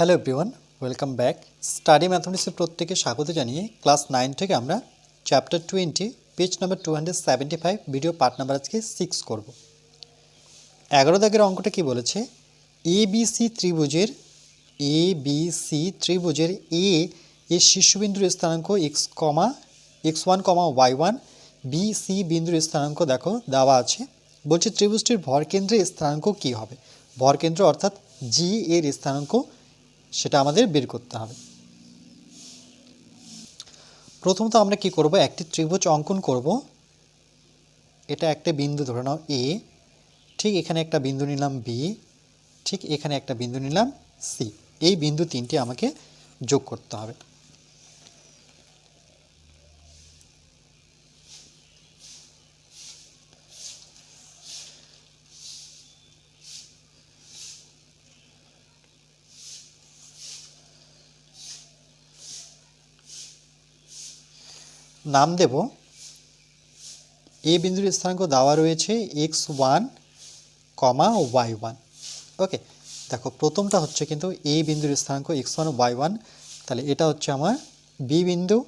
Hello everyone welcome back study ম্যাথমেটিক্সের প্রত্যেকে স্বাগত জানিয়ে ক্লাস নাইন থেকে আমরা chapter twenty page number two hundred video part number আজকে সিক্স করব। এগারো দাগের অঙ্কটা কি বলেছে? এ বি সি ত্রিভুজের এ বি সি ত্রিভুজের এ এর শীর্ষবিন্দুর স্থানাঙ্ক x comma x one comma y one B C বিন্দুর স্থানাঙ্ক দেখো দেওয়া আছে। বলছে ত্রিভুজটির ভরকেন্দ্রের স্থানাঙ্ক কি হবে? ভরকেন্দ্র অর্থাৎ জি এর স্থানাঙ্ক সেটা আমাদের বের করতে হবে। প্রথমত আমরা কি করব? একটি ত্রিভুজ অঙ্কন করব। এটা একটা বিন্দু, ধরে নাও এ ঠিক এখানে একটা বিন্দু নিলাম বি ঠিক এখানে একটা বিন্দু নিলাম সি এই বিন্দু তিনটি আমাকে যোগ করতে হবে। নাম দেব। এ বিন্দুর স্থানাঙ্ক দেওয়া রয়েছে x one, comma y one. Okay, দেখো প্রথমটা হচ্ছে কিন্তু এ বিন্দুর স্থানাঙ্ক এক্স ওয়ান, ওয়াই ওয়ান। তাহলে এটা হচ্ছে আমার বি বিন্দু।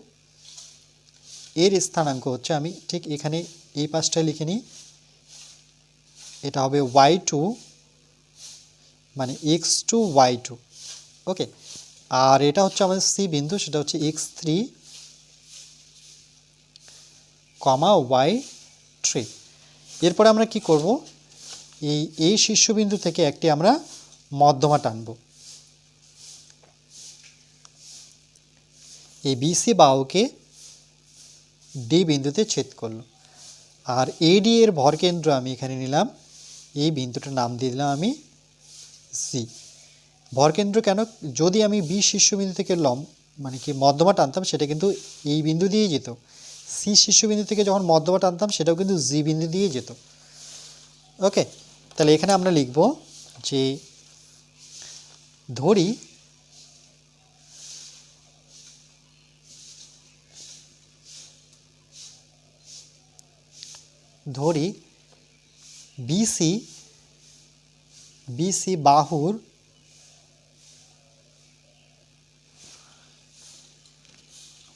এর স্থানাঙ্ক হচ্ছে আমি ঠিক এখানে এই পাশটায় লিখে নিই। এটা হবে ওয়াই টু মানে x two, y two. Okay, আর এটা হচ্ছে আমাদের সি বিন্দু, সেটা হচ্ছে x three. Comma y three. এরপরে আমরা কি করব? এই এই শীর্ষবিন্দু থেকে একটি আমরা মধ্যমা টানব। এই বিসি বাহুকে ডি বিন্দুতে ছেদ করল। আর এডি এর ভরকেন্দ্র আমি এখানে নিলাম। এই বিন্দুটার নাম দিয়ে দিলাম আমি সি। ভরকেন্দ্র কেন? যদি আমি বি শীর্ষবিন্দু থেকে লম মানে কি মধ্যমা টানতাম, সেটা কিন্তু এই বিন্দু দিয়েই যেত। সি শীর্ষবিন্দু থেকে যখন মধ্যমা টানতাম সেটাও কিন্তু জি বিন্দু দিয়ে যেত। ওকে, তাহলে এখানে আমরা লিখব যে ধরি ধরি বিসি বিসি বাহুর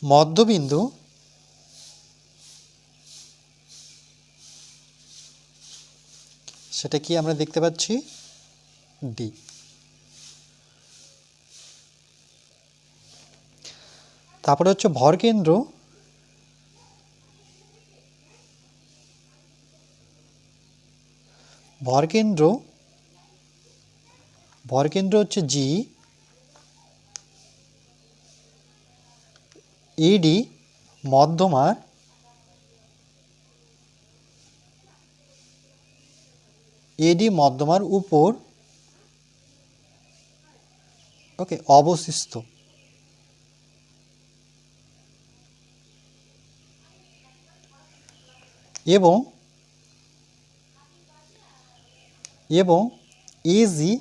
মধ্যবিন্দু সেটা কি আমরা দেখতে পাচ্ছি? ডি তারপরে হচ্ছে ভরকেন্দ্র ভরকেন্দ্র ভরকেন্দ্র হচ্ছে জি ইডি মধ্যমার এডি মধ্যমার উপর, ওকে, অবশিষ্ট। এবং এবং এ, জি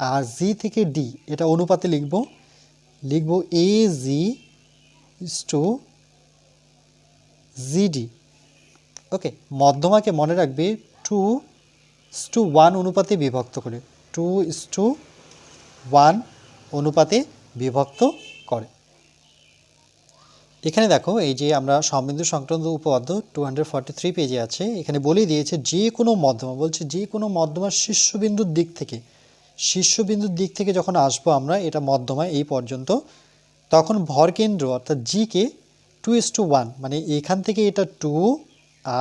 আর জি থেকে ডি, এটা অনুপাতে লিখব। লিখব এ, জি টু জিডি ওকে, মধ্যমাকে মনে রাখবে টু টু ওয়ান অনুপাতে বিভক্ত করে। টু ইস টু ওয়ান অনুপাতে বিভক্ত করে। এখানে দেখো, এই যে আমরা সমবিন্দু সংক্রান্ত উপপাদ্য টু পেজে আছে, এখানে বলেই দিয়েছে যে কোনো মধ্যমা, বলছে যে কোনো মধ্যমার শীর্ষবিন্দুর দিক থেকে। শীর্ষবিন্দুর দিক থেকে যখন আসব আমরা, এটা মধ্যমা এই পর্যন্ত, তখন ভরকেন্দ্র অর্থাৎ জিকে টু ইস টু ওয়ান মানে এখান থেকে এটা টু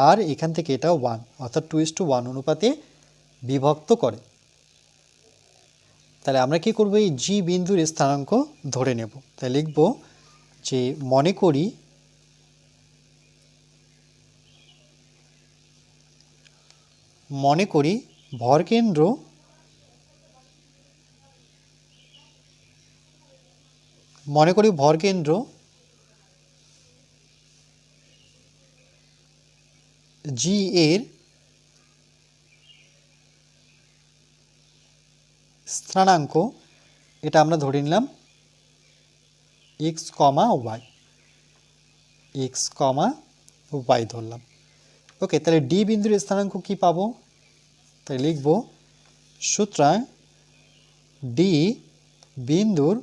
আর এখান থেকে এটা ওয়ান অর্থাৎ টু ইস টু ওয়ান অনুপাতে বিভক্ত করে। তাহলে আমরা কি করব? এই জি বিন্দুর স্থানাঙ্ক ধরে নেব। তাই লিখব যে মনে করি মনে করি ভরকেন্দ্র মনে করি ভরকেন্দ্র জি এর স্থানাঙ্ক, এটা আমরা ধরে নিলাম x comma y x comma y ধরলাম। ওকে, তাহলে ডি বিন্দুর স্থানাঙ্ক কি পাবো? তাই লিখব, সুতরাং ডি বিন্দুর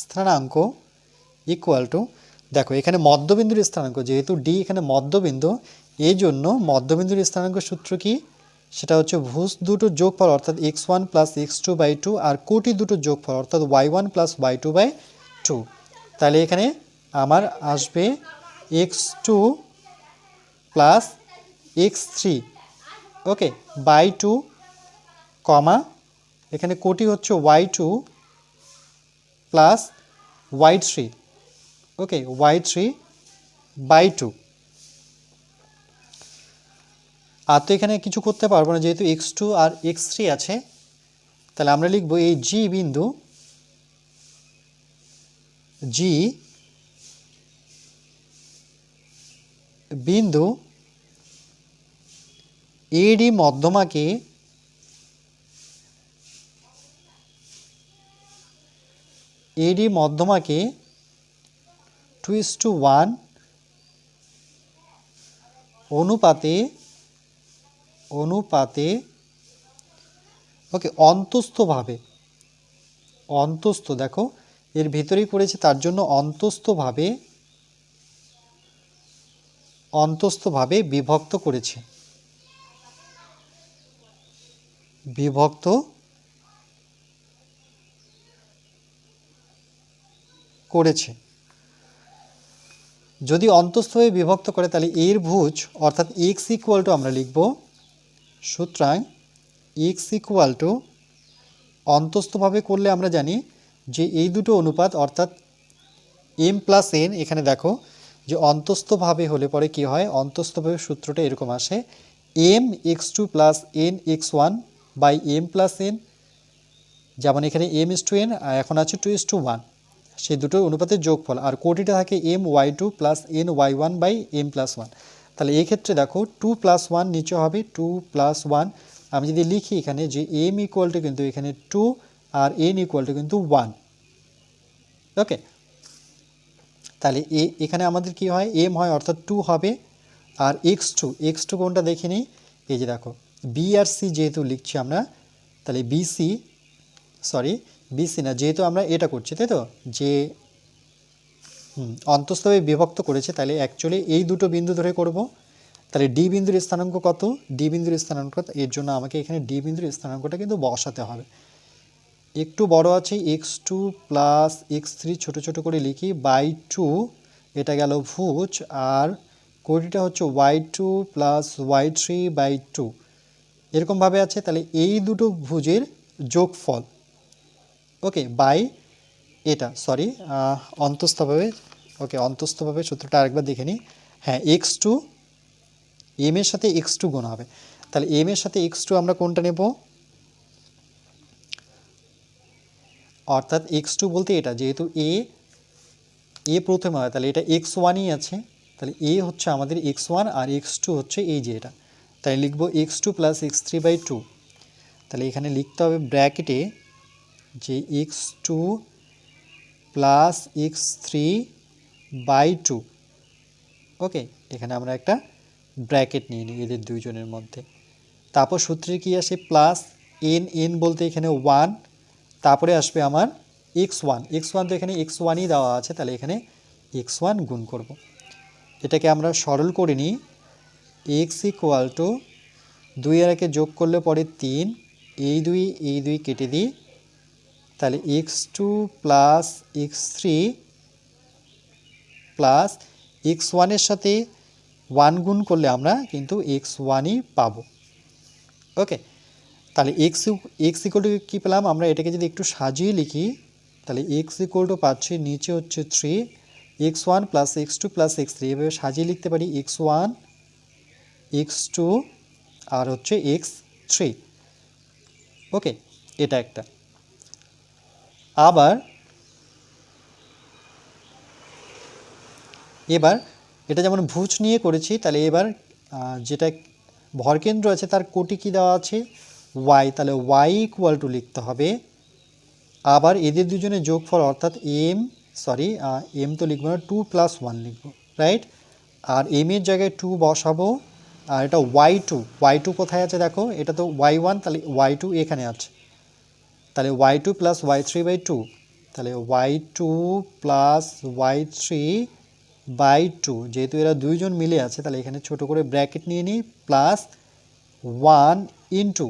স্থানাঙ্ক ইকুয়াল টু দেখো, এখানে মধ্যবিন্দুর স্থানাঙ্ক, যেহেতু ডি এখানে মধ্যবিন্দু, এই জন্য মধ্যবিন্দুর স্থানাঙ্ক সূত্র কি? সেটা হচ্ছে ভুজ দুটো যোগফল, অর্থাৎ x one plus x two by two আর কোটি দুটো যোগফল, অর্থাৎ y one plus y two by two তাহলে এখানে আমার আসবে x two plus x three okay by two comma এখানে কোটি হচ্ছে y two plus y three y three by two আর তো এখানে কিছু করতে পারব না, যেহেতু এক্স টু আর এক্স থ্রি আছে, তাহলে আমরা লিখব এই জি বিন্দু জি বিন্দু এডি মধ্যমাকে এডি মধ্যমাকে টু ইস টু ওয়ান অনুপাতে অনুপাতে ওকে অন্তস্থভাবে অন্তস্থ, দেখো, এর ভিতরেই পড়েছে, তার জন্য অন্তস্থভাবে অন্তস্থভাবে বিভক্ত করেছে। বিভক্ত করেছে। যদি অন্তস্থ হয়ে বিভক্ত করে, তাহলে এর ভুজ, অর্থাৎ এক্স ইকুয়াল টু আমরা লিখব, সুতরাং এক্স ইকুয়াল টু অন্তস্থভাবে করলে আমরা জানি যে এই দুটো অনুপাত, অর্থাৎ এম প্লাস এন এখানে দেখো যে অন্তস্থভাবে হলে পরে কি হয়? অন্তস্থভাবে সূত্রটা এরকম আসে m x two plus n x one by m plus n যেমন এখানে এম ইস টু এন এখন আছে টু ইস টু ওয়ান সেই দুটো অনুপাতের যোগফল, আর কোটিটা থাকে m y two plus n y one by m plus one তাহলে এই ক্ষেত্রে দেখো টু প্লাস ওয়ান নিচে হবে টু প্লাস ওয়ান আমি যদি লিখি এখানে যে এম ইকুয়াল টু কিন্তু এখানে টু আর এন ইকুয়াল টু কিন্তু ওয়ান ওকে তাহলে এ, এখানে আমাদের কি হয়? এম হয় অর্থাৎ টু হবে, আর এক্স টু এক্স টু কোনটা দেখে নিই? এই যে দেখো বি আর সি যেহেতু লিখছি আমরা, তাহলে বিসি সরি বিসি না, যেহেতু আমরা এটা করছি, তাই তো? যে অন্তস্থভাবে বিভক্ত করেছে, তাহলে অ্যাকচুয়ালি এই দুটো বিন্দু ধরে করব। তাহলে ডি বিন্দুর স্থানাঙ্ক কত? ডি বিন্দুর স্থানাঙ্ক, এর জন্য আমাকে এখানে ডি বিন্দুর স্থানাঙ্কটা কিন্তু বসাতে হবে। একটু বড় আছে x two plus x three ছোটো ছোটো করে লিখি, বাই টু, এটা গেল ভুজ, আর কোটিটা হচ্ছে y two plus y three by two. এরকমভাবে আছে, তাহলে এই দুটো ভুজের যোগফল ওকে বাই এটা সরি অন্তস্থভাবে ওকে অন্তস্থভাবে সূত্রটা আরেকবার দেখে নিই। হ্যাঁ এক্স টু এম এর সাথে এক্স টু গুণ হবে। তাহলে এম এর সাথে এক্স টু আমরা কোনটা নেব? অর্থাৎ এক্স টু বলতে এটা, যেহেতু এ এ প্রথমে হয়, তাহলে এটা এক্স ওয়ানই আছে। তাহলে এ হচ্ছে আমাদের এক্স ওয়ান আর এক্স টু হচ্ছে এই যে এটা। তাই লিখব x two plus x three by two তাহলে এখানে লিখতে হবে ব্র্যাকেটে যে x two plus x three by two okay এখানে আমরা একটা ব্র্যাকেট নিয়ে নিই এদের দুইজনের মধ্যে। তারপর সূত্রে কি আসে? প্লাস এন এন বলতে এখানে ওয়ান তারপরে আসবে আমার এক্স ওয়ান এক্স ওয়ান তো এখানে এক্স ওয়ানই দেওয়া আছে, তাহলে এখানে এক্স ওয়ান গুণ করব। এটাকে আমরা সরল করে নিই। এক্স ইকুয়াল টু দুই আর একে যোগ করলে পরে তিন, এই দুই এই দুই কেটে দিই। তাহলে x two plus x three plus x ওয়ানের সাথে ওয়ান গুণ করলে আমরা কিন্তু এক্স ওয়ানই পাবো। ওকে তাহলে এক্স এক্স ইকুয়াল টু কী পেলাম? আমরা এটাকে যদি একটু সাজিয়ে লিখি, তাহলে এক্স ইকুয়াল টু পাচ্ছি নিচে হচ্ছে three x one plus x two plus x three এভাবে সাজিয়ে লিখতে পারি এক্স ওয়ান এক্স টু আর হচ্ছে এক্স থ্রি ওকে এটা একটা। আবার এবার এটা যেমন ভুজ নিয়ে করেছি, তাহলে এবার যেটা ভরকেন্দ্র আছে তার কোটি কি দেওয়া আছে? ওয়াই তাহলে ওয়াই ইকুয়াল টু লিখতে হবে। আবার এদের দুজনের যোগফল অর্থাৎ এম সরি এম তো লিখব না টু প্লাস ওয়ান লিখব রাইট আর এম এর জায়গায় টু বসাবো, আর এটা ওয়াই টু ওয়াই টু কোথায় আছে দেখো? এটা তো ওয়াই ওয়ান তাহলে ওয়াই টু এখানে আছে। তাহলে y two plus y three by two তাহলে y two plus y three by two যেহেতু এরা দুইজন মিলে আছে, তাহলে এখানে ছোট করে ব্র্যাকেট নিয়ে নিই plus one into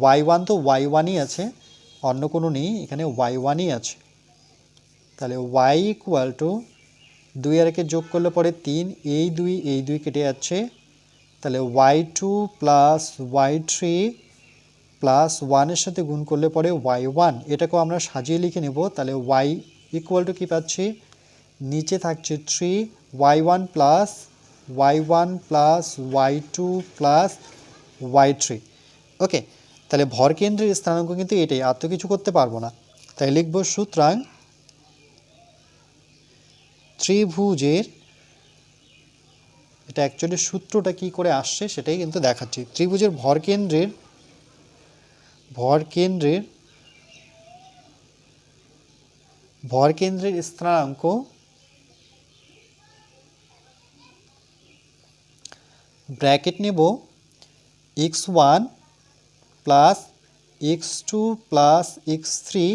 y one তো ওয়াই ওয়ানই আছে, অন্য কোনো নেই, এখানে ওয়াই ওয়ানই আছে। তাহলে ওয়াই ইকুয়াল টু দুই আর একে যোগ করলে পরে তিন, এই দুই এই দুই কেটে যাচ্ছে। তাহলে y two plus y three plus ওয়ানের সাথে গুণ করলে পরে ওয়াই ওয়ান এটাকেও আমরা সাজিয়ে লিখে নেব। তাহলে ওয়াই ইকুয়াল টু কী পাচ্ছি? নিচে থাকছে three y one plus y one plus y two plus y three okay তাহলে ভরকেন্দ্রের স্থানাঙ্ক কিন্তু এটাই, আর তো কিছু করতে পারব না। তাই লিখব সুতরাং ত্রিভুজের, এটা অ্যাকচুয়ালি সূত্রটা কি করে আসছে সেটাই কিন্তু দেখাচ্ছি। ত্রিভুজের ভরকেন্দ্রের ভরকেন্দ্রের ভরকেন্দ্রের স্থানাঙ্ক ব্র্যাকেট নেব x one plus x two plus x three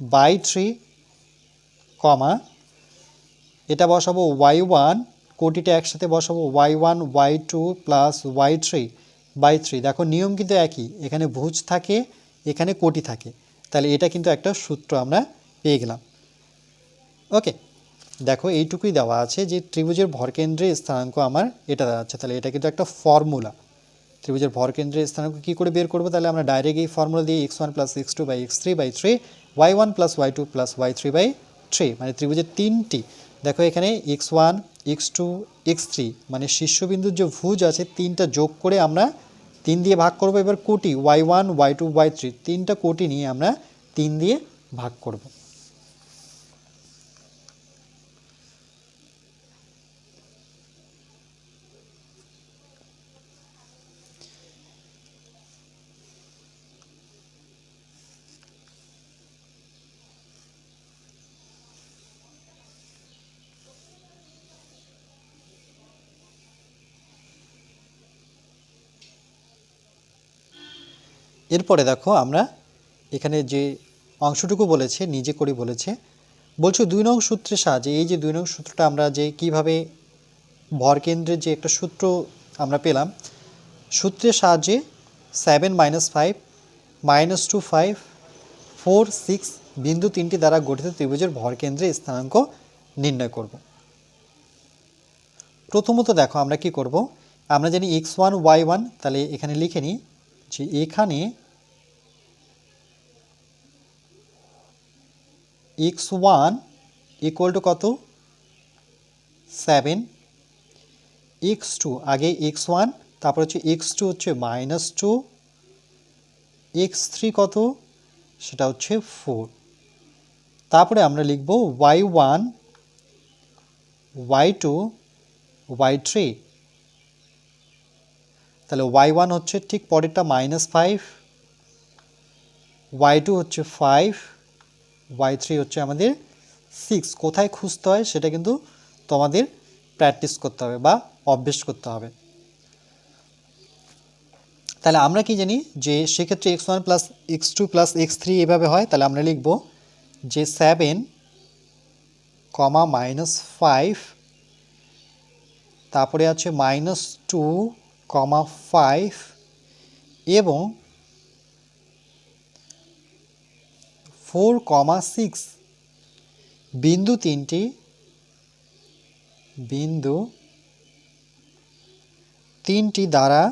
by three, comma. এটা বসাবো ওয়াই ওয়ান, কোটিটা একসাথে বসাবো y one, y two plus y three. By three দেখো, নিয়ম কিন্তু একই। এখানে ভুজ থাকে, এখানে কোটি থাকে। তাহলে এটা কিন্তু একটা সূত্র আমরা পেয়ে গেলাম। ওকে। দেখো, এইটুকুই দেওয়া আছে যে ত্রিভুজের ভরকেন্দ্রের স্থানাঙ্ক আমার এটা দেওয়া আছে তাহলে এটা কিন্তু একটা ফর্মুলা। ত্রিভুজের ভরকেন্দ্রের স্থানাঙ্ক কী করে বের করব? তাহলে আমরা ডাইরেক্ট এই ফর্মুলা দিয়ে x one plus x two by x three by three y one plus y two plus y three by three মানে ত্রিভুজের তিনটি দেখো এখানে x one x two x three মানে শীর্ষবিন্দুর যে ভুজ আছে, তিনটা যোগ করে আমরা তিন দিয়ে ভাগ করব। এবার কোটি y one y two y three তিনটা কোটি নিয়ে আমরা তিন দিয়ে ভাগ করব। এরপরে দেখো আমরা এখানে যে অংশটুকু বলেছে, নিজে করে বলেছে, বলছো দুই নং সূত্রের সাহায্যে, এই যে দুই নং সূত্রটা আমরা যে কীভাবে ভরকেন্দ্রের যে একটা সূত্র আমরা পেলাম, সূত্রের সাহায্যে seven minus five minus two five four six বিন্দু তিনটি দ্বারা গঠিত ত্রিভুজের ভরকেন্দ্রে স্থানাঙ্ক নির্ণয় করব। প্রথমত দেখো আমরা কি করব, আমরা জানি এক্স ওয়ান ওয়াই ওয়ান তাহলে এখানে লিখে নিই যে এখানে এক্স ওয়ান ইকুয়াল টু কত? সেভেন এক্স টু, আগে এক্স ওয়ান, তারপর হচ্ছে এক্স টু হচ্ছে মাইনাস টু এক্স থ্রি কত? সেটা হচ্ছে ফোর তারপরে আমরা লিখব y one, y two, y three. তাহলে ওয়াই ওয়ান হচ্ছে ঠিক পরেরটা মাইনাস ফাইভ ওয়াই টু হচ্ছে ফাইভ ওয়াই থ্রি হচ্ছে আমাদের সিক্স কোথায় খুঁজতে হয় সেটা কিন্তু তোমাদের প্র্যাকটিস করতে হবে বা অভ্যেস করতে হবে। তাহলে আমরা কি জানি যে সেক্ষেত্রে x one plus x two plus x three এভাবে হয়, তাহলে আমরা লিখব যে সেভেন কমা মাইনাস ফাইভ তারপরে আছে মাইনাস টু কমা ফাইভ এবং ফোর কমা সিক্স। বিন্দু তিনটি বিন্দু তিনটি দ্বারা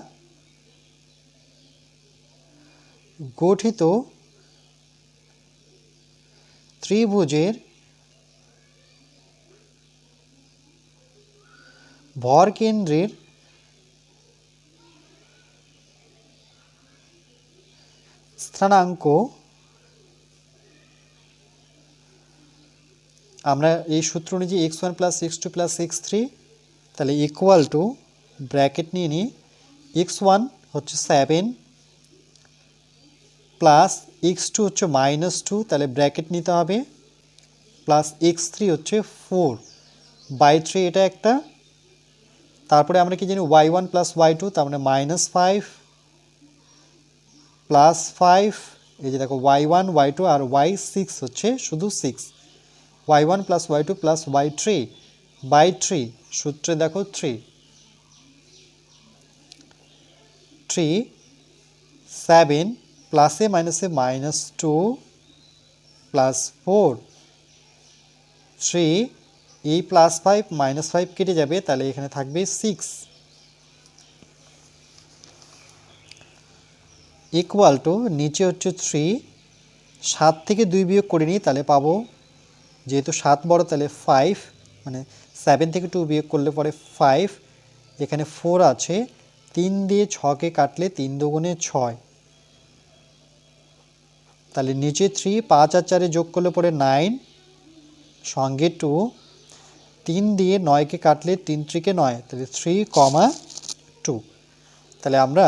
গঠিত ত্রিভুজের ভরকেন্দ্রের স্থানাঙ্ক আমরা এই সূত্র অনুযায়ী x one plus x two plus x three তাহলে ইকুয়াল টু ব্র্যাকেট নিয়ে নিই এক্স ওয়ান হচ্ছে সেভেন প্লাস এক্স টু হচ্ছে মাইনাস টু তাহলে ব্র্যাকেট নিতে হবে প্লাস এক্স থ্রি হচ্ছে ফোর বাই থ্রি এটা একটা, তারপরে আমরা কি জানি y one plus y two তার মানে মাইনাস ফাইভ প্লাস ফাইভ এই যে দেখো ওয়াই ওয়ান ওয়াই টু আর ওয়াই সিক্স হচ্ছে শুধু six y one plus y two plus y three by three সূত্রে দেখো থ্রি থ্রি সেভেন প্লাসে মাইনাসে minus two plus four three এই প্লাস ফাইভ মাইনাস ফাইভ কেটে যাবে, তাহলে এখানে থাকবে সিক্স ইকুয়াল টু নিচে হচ্ছে থ্রি সাত থেকে দুই বিয়োগ করে নিই তাহলে পাবো যেহেতু সাত বড়, তাহলে ফাইভ মানে সেভেন থেকে টু বিয়োগ করলে পরে ফাইভ এখানে ফোর আছে। তিন দিয়ে ছকে কাটলে তিন দুগুণে ছয়। তাহলে নিচে থ্রি পাঁচ আর চারে যোগ করলে পরে নাইন সঙ্গে টু তিন দিয়ে নয়কে কাটলে তিন ত্রিকে নয়, তাহলে থ্রি কমা টু তাহলে আমরা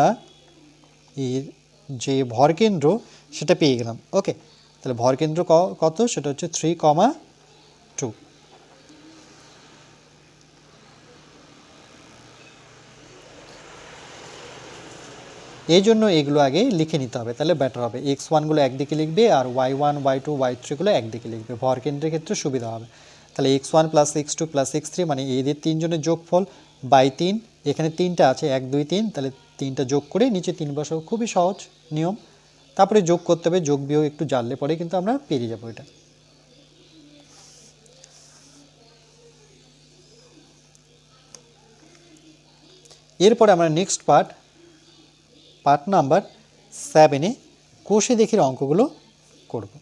এর যে ভরকেন্দ্র সেটা পেয়ে গেলাম। ওকে তাহলে ভরকেন্দ্র ক- কত? সেটা হচ্ছে থ্রি কমা টু এই জন্য এগুলো আগে লিখে নিতে হবে, তাহলে বেটার হবে। এক্স ওয়ানগুলো একদিকে লিখবে আর y one y two y থ্রিগুলো একদিকে লিখবে। ভরকেন্দ্রের ক্ষেত্রে সুবিধা হবে। তাহলে x one plus x two plus x three মানে এদের তিনজনের যোগফল বাই তিন। এখানে তিনটা আছে, এক, দুই, তিন। তাহলে তিনটা যোগ করে নিচে তিন বসাও। খুবই সহজ নিয়ম। তারপরে যোগ করতে হবে, যোগ বিয়োগ একটু জানলে পরে কিন্তু আমরা পেরিয়ে যাব এটা। এরপরে আমরা নেক্সট পার্ট পার্ট নাম্বার সেভেনে কোষে দেখির অঙ্কগুলো করব।